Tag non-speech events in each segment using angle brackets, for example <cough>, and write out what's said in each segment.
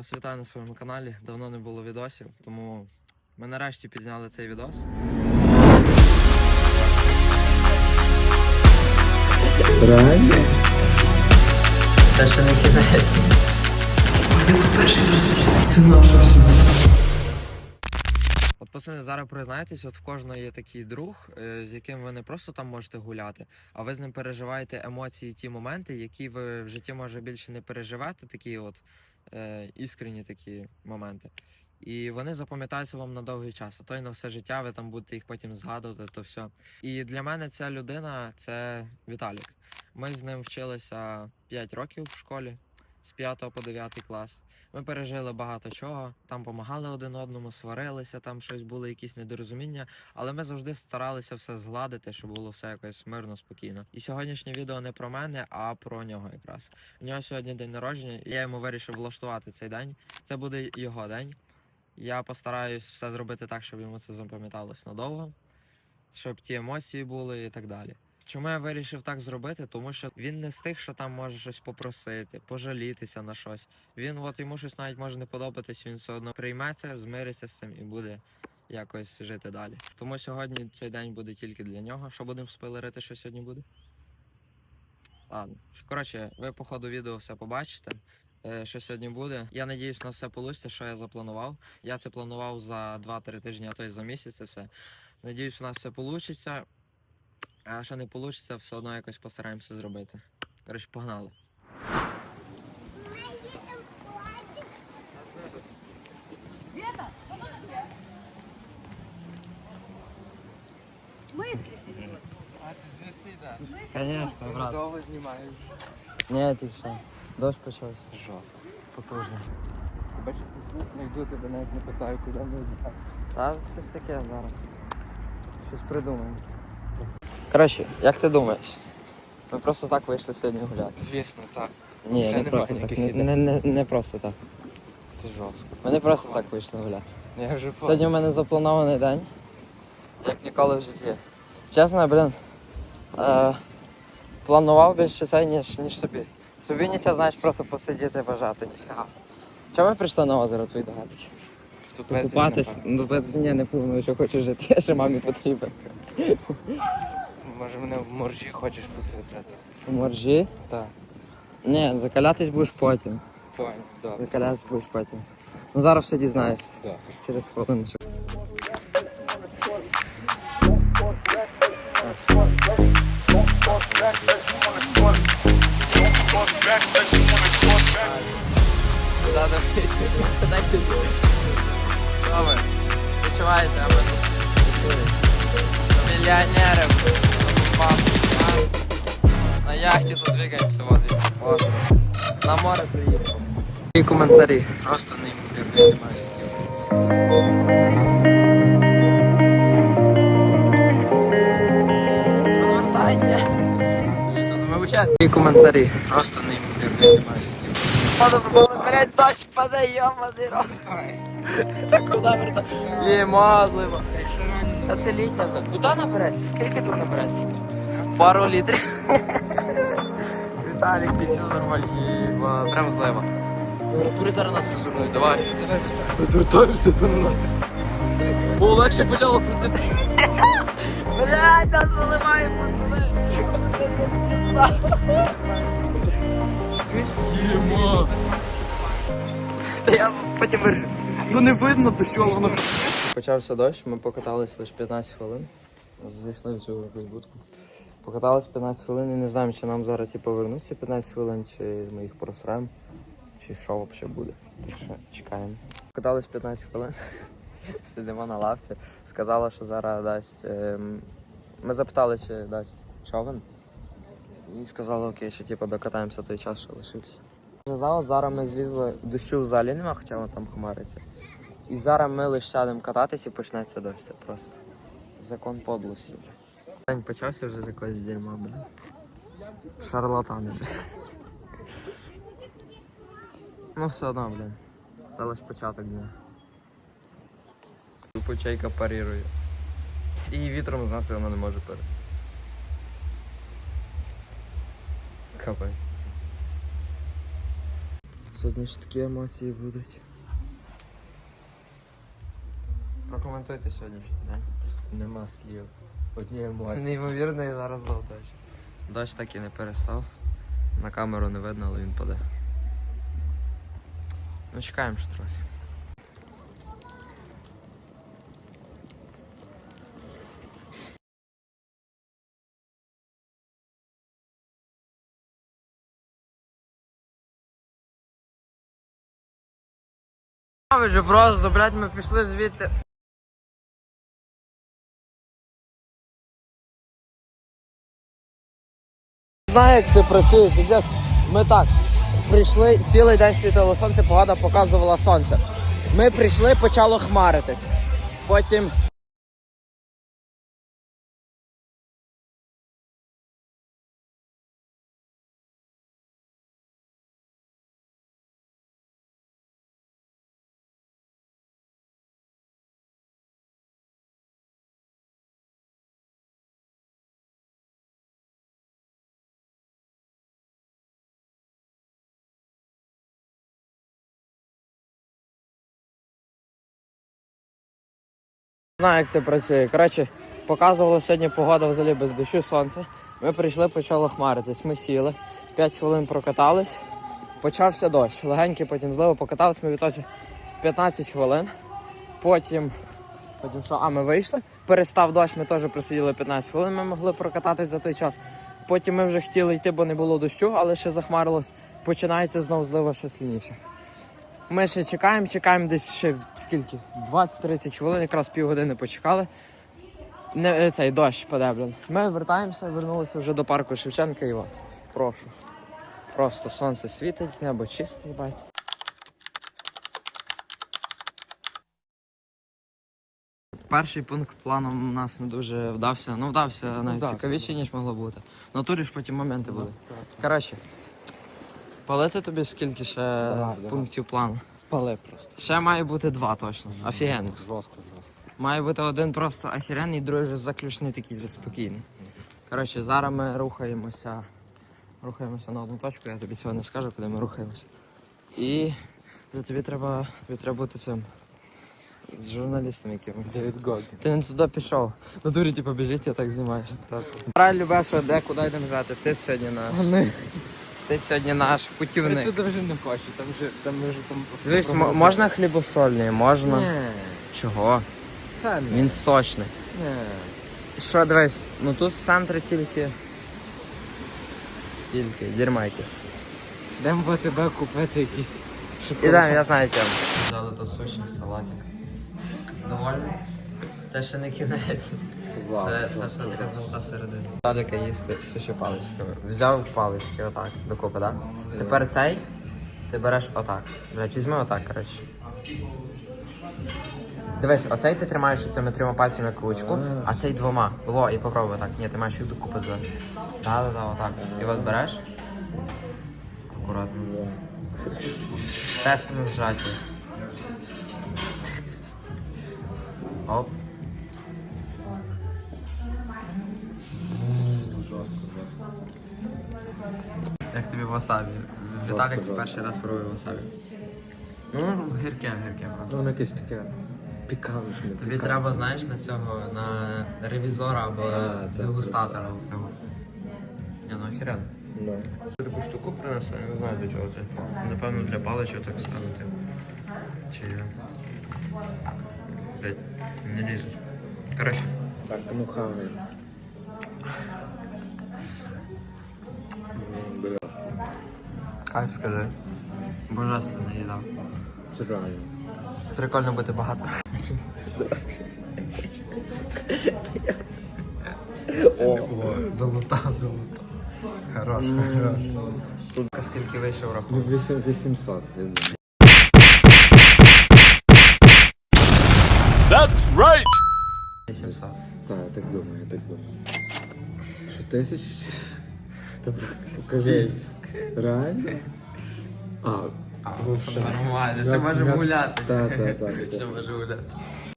вас вітаю на своєму каналі. Давно не було відосів, тому ми нарешті підзняли цей відос. Реально? Це ще не кінець. Це. От пацани, зараз признаєтесь, от в кожного є такий друг, е, з яким ви не просто там можете гуляти, а ви з ним переживаєте емоції, ті моменти, які ви в житті може більше не переживете, такі от е, іскренні такі моменти. І вони запам'ятаються вам на довгий час, а то й на все життя ви там будете їх потім згадувати, то все. І для мене ця людина це Віталік. Ми з ним вчилися 5 років в школі з 5 по 9 клас. Ми пережили багато чого, там помагали один одному, сварилися, там щось були якісь недорозуміння, але ми завжди старалися все згладити, щоб було все якось мирно, спокійно. І сьогоднішнє відео не про мене, а про нього якраз. У нього сьогодні день народження, і я йому вирішив влаштувати цей день. Це буде його день. Я постараюсь все зробити так, щоб йому це запам'яталось надовго, щоб ті емоції були і так далі. Чому я вирішив так зробити? Тому що він не з тих, що там може щось попросити, пожалітися на щось. Він от йому щось навіть може не подобатись, він все одно прийме це, змириться з цим і буде якось жити далі. Тому сьогодні цей день буде тільки для нього. Що будемо спойлерити, що сьогодні буде? Ладно. Коротше, ви по ходу відео все побачите. е, Що сьогодні буде. Я надіюсь на все вийде, що я запланував. Я це планував за 2-3 тижні, а то й за місяць це все. Надіюсь, у нас все вийде. А якщо не вийде, все одно якось постараємося зробити. Коротше, погнали. Света, что там таке? В смысле? Звісно, брат. Довго знімаєш. Ні, ти що? Дощ почався. Жорстко. Потужно. Бачиш, не йду тебе навіть не питаю, куди ми йдемо. Та щось таке зараз. Щось придумаємо. Коротше, як ти думаєш? Ми просто так вийшли сьогодні гуляти. Звісно, так. Ні, не немає просто так. ніяких Не, не, не, просто так. Це жорстко. Ми не просто так вийшли гуляти. Я вже Сьогодні у мене запланований день, як ніколи в житті. Чесно, блін, е, планував більше це, ніж, ніж собі. Собі нічого, знаєш, просто посидіти, бажати, ніфіга. Чому ми прийшли на озеро твої догадки? Купатись? Ну, ні, не планую, що хочу жити, <laughs> я ще мамі потрібен. Може мене в моржі хочеш посвятити? У моржі? Так. Ні, закалятись будеш потім. Понял, добре. Закалятись будеш потім. Ну зараз все дізнаєшся. Добре. Через хвилиночку. Да, да. Дайте. Що ви? Відчуваєте, а ми мільйонери. На яхті тут двигаємося, вот і Боже. На море приїхав. І коментарі. Просто неймовірно, я не маю слів. Коментарі. Просто неймовірно, я не маю слів. Блядь, дощ паде, йоманий роз. Та куди верта? Є мазлива. Та це літня. Куди набереться? Скільки тут набереться? Пару літрів. Віталік, ти чого нормально? Прям злива. Тури зараз нас розвернуть, давай. Звертаюся за мною. Було легше почало крутити. Блядь, нас заливає. Пацани, це пізда. Чуєш? Єма. Та я потім вирішу. Ну не видно, то що воно. Почався дощ, ми покатались лише 15 хвилин. Зайшли в цю будку. Покатались 15 хвилин і не знаємо, чи нам зараз типу, повернуться 15 хвилин, чи ми їх просремо, чи що взагалі буде. Так що чекаємо. Покатались 15 хвилин. <laughs> Сидимо на лавці. Сказала, що зараз дасть. ем, Ми запитали, чи дасть човен. І сказали, окей, що типу, докатаємося той час, що лишився. Сказала, зараз ми злізли, дощу в залі нема, хоча воно там хмариться. І зараз ми лише сядемо кататись і почнеться дощ. Це просто закон подлості. День почався вже з якогось дерьма, блін. Шарлатани, блін. Ну все одно, блін. Це лише початок дня. Почайка парірує. І вітром з нас вона не може перейти. Капець. Сьогодні ж такі емоції будуть. Прокоментуйте сьогоднішній день. Просто нема слів. Одні емоції. Неймовірно, і зараз знов дощ. Дощ так і не перестав. На камеру не видно, але він паде. Ну, чекаємо ще трохи. Ви же просто, блядь, ми пішли звідти. Знаю, як це працює, піздець. Ми так прийшли, цілий день світило сонце, погода показувала сонце. Ми прийшли, почало хмаритись. Потім. Знаю, як це працює. Коротше, показувала сьогодні погода взагалі без дощу, сонце. Ми прийшли, почало хмаритись. Ми сіли, 5 хвилин прокатались, почався дощ. Легенький, потім зливо покатались, ми відтоді 15 хвилин. Потім, потім що? А, ми вийшли. Перестав дощ, ми теж просиділи 15 хвилин, ми могли прокататись за той час. Потім ми вже хотіли йти, бо не було дощу, але ще захмарилось. Починається знов злива ще сильніше. Ми ще чекаємо, чекаємо десь ще скільки? 20-30 хвилин, якраз півгодини почекали. Не, е, цей дощ паде, блін. Ми вертаємося, вернулися вже до парку Шевченка і от. Прошу. Просто сонце світить, небо чисте, бать. Перший пункт плану у нас не дуже вдався. Ну, вдався навіть вдався, цікавіше, ніж могло бути. На турі ж потім моменти були. Коротше, палити тобі скільки ще Давай, давай. пунктів плану? Спали просто. Ще має бути два точно. Офігенно. Жорстко, жорстко. Має бути один просто охеренний, другий вже заключний такий вже спокійний. Коротше, зараз ми рухаємося. Рухаємося на одну точку, я тобі цього не скажу, куди ми рухаємося. І вже тобі треба, тобі треба бути цим. З журналістом якимось. Девід Гогі. Ти не туди пішов. На турі типу біжить, я так знімаєш. Правильно, любе, що де, куди йдемо грати. Ти сьогодні наш. Ти сьогодні наш Я путівник. туди вже не хочу, там вже, там вже там... Дивись, м- можна хлібосольний, можна. Ні, Чого? це не. Він сочний. Ні. Що, дивись, ну тут в центрі тільки. Тільки, дерьма якесь. Йдемо в АТБ купити якісь Ідемо, я знаю тему. Взяли то суші, салатик. Довольно? Це ще не кінець. Це, це все така золота середина. Саліка їсти суші паличками. Взяв палички отак, докупи, так? Тепер цей ти береш отак. Блять, візьми отак, коротше. Дивись, оцей ти тримаєш цими трьома пальцями як а цей двома. Во, і попробуй так. Ні, ти маєш їх докупи звести. Так, так, так, отак. І от береш. Акуратно. Тест на зжаті. Оп. Васабі? Віталік жорстко. перший раз пробує васабі. Ну, гірке, гірке просто. Воно якесь таке пікантне. Тобі треба, знаєш, на цього, на ревізора або А, так, дегустатора цього. Ні, ну охеренно. Ну. Таку штуку принесли, я не знаю для чого це. Напевно для паличок так ставити. Чи. Блять, не лізуть. Коротше. Так, ну хавай. М, Бля, Кайф скажи. Божественно їда. це. Прикольно бути багато. О, золота, золота. Хорош, хорош. Скільки вийшов Ну, рахунок? 800, я. That's right! 800. Так, я так думаю, я так думаю. Що тисяч? Покажи. Реально? А, А, ну, нормально, ще може я- гуляти. Так, так, так. Ще може гуляти.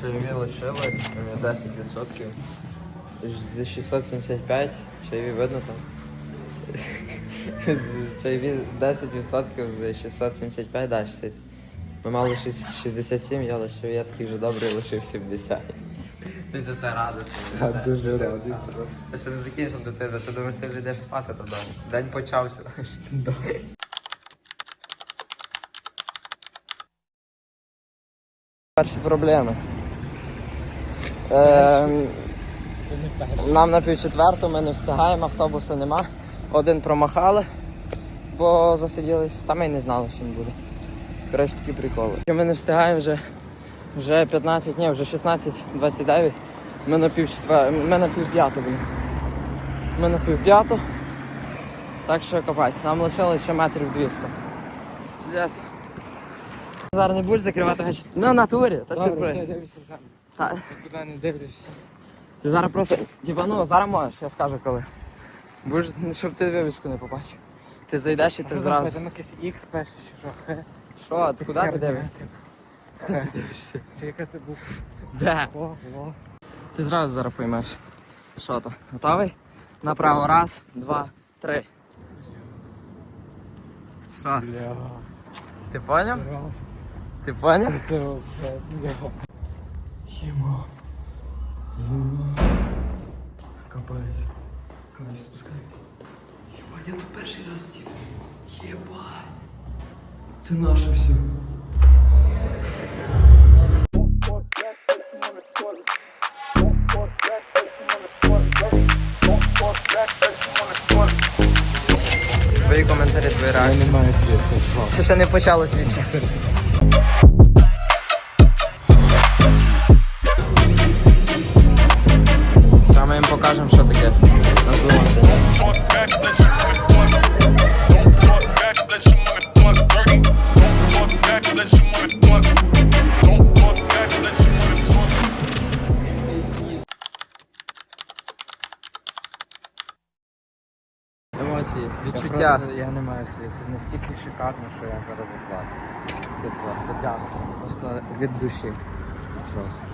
Це лишили, мені 10%. За 675, чайові видно там. Від 10% з 675, да, 60. Ми мали шість- 67, я лишив, я такий вже добрий лишив 70. Ти за це радий. Я дуже радий. Це ще не закінчила дитина, ти думаєш, ти вже йдеш спати додому. День почався. Перші проблеми. Ем, нам на півчетверту ми не встигаємо, автобуса нема. Один промахали, бо засиділись, та ми й не знали, що він буде. Коротше, такі приколи. Ми не встигаємо вже, вже 15 днів, вже 16-29. Ми на пів четвер... ми на пів п'яту, блін. Ми на пів п'яту. Так що копать, нам лишилось ще метрів 200. Yes. Зараз не будеш закривати очі. На натурі, та сюрприз. дивлюся сам. Та. Куди не дивлюся. Ти зараз просто, типа, ну зараз можеш, я скажу коли. Будеш, ну, щоб ти вивіску не побачив. Ти зайдеш і ти зразу. Там якийсь перший чи що? Що, ти куди ти дивишся? Ти яка це буква? Де? О, о. Ти зразу зараз поймеш. Що то? Готовий? Направо. Раз, два, три. Що? Бля. Ти поняв? Ти поняв? Це бля. Їмо. Їмо. Капець, спускайся. Єба, я тут перший раз типу. Єба. Це наше все. Твої Я не маю слів, це жах. Це ще не почалось нічого. Я, я не маю слів. Це настільки шикарно, що я зараз заплачу. Це просто дякую. Просто від душі. Просто.